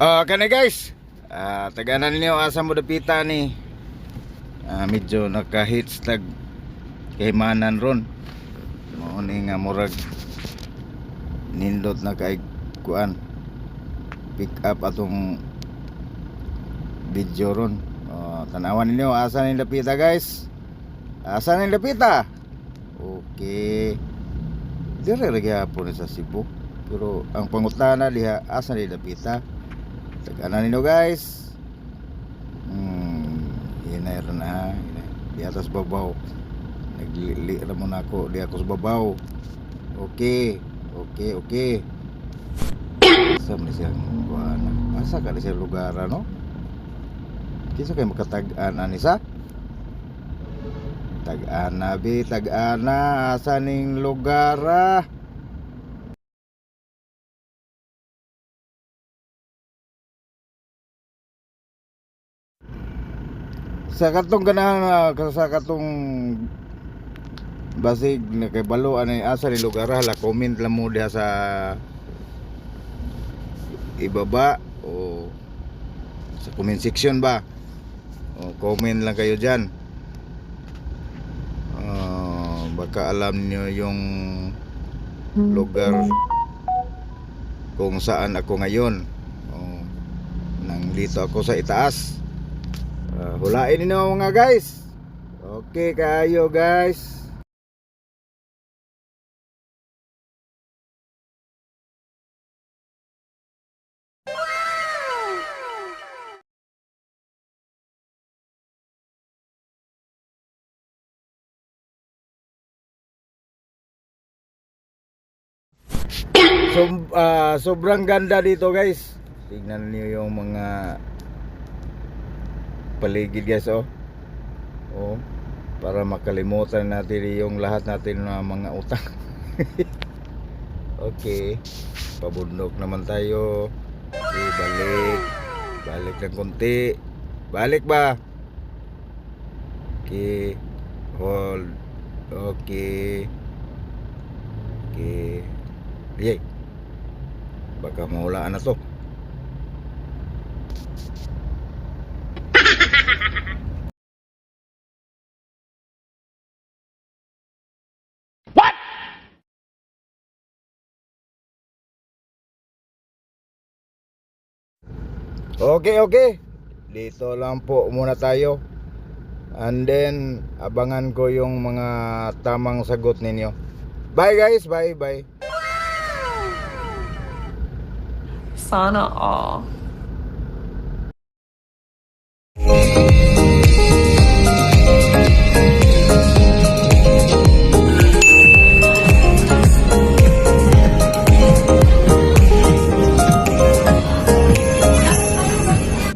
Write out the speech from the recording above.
Ah, kani guys. Ah, taganan niyo asa mo dapita ni. Ah, medyo naka-hits tag kahimanan ron. Mao ni nga murag nindot na kay kuan. Pick up atong video ron. Oh, tanawan ninyo asa ni dapita guys. Asa ni dapita? Okay. Dire ra gyapon sa Cebu. Pero ang pangutana diha asa ni dapita? Tagana ninyo guys. Hmm, hinay ron ha. Di atas babaw. Naglili na ako. Di ako sa babaw. Okay. Okay, okay. Asa man siya kuan. Asa ka ni siya lugar ano? Kisa kay makatag-an ani sa? Tag-ana bi, tag-ana asa ning lugar ah? Sa katong ganahan uh, sa katong basig na kay balo ani asa ni lugar hala comment lang mo diha sa ibaba o sa comment section ba? O comment lang kayo diyan Ah, baka alam niyo yung lugar kung saan ako ngayon. O nang dito ako sa itaas Ah, hulain ninyo mga guys. Okay kayo guys. So, ah, sobrang ganda dito guys. Tingnan niyo yung mga paligid guys oh. Oh, para makalimutan natin yung lahat natin na mga utang. okay. Pabundok naman tayo. Okay, balik. Balik ng konti. Balik ba? Okay. Hold. Okay. Okay. Yay. Baka maulaan na to. Okay, okay. Dito lang po muna tayo. And then, abangan ko yung mga tamang sagot ninyo. Bye guys, bye, bye. Sana all.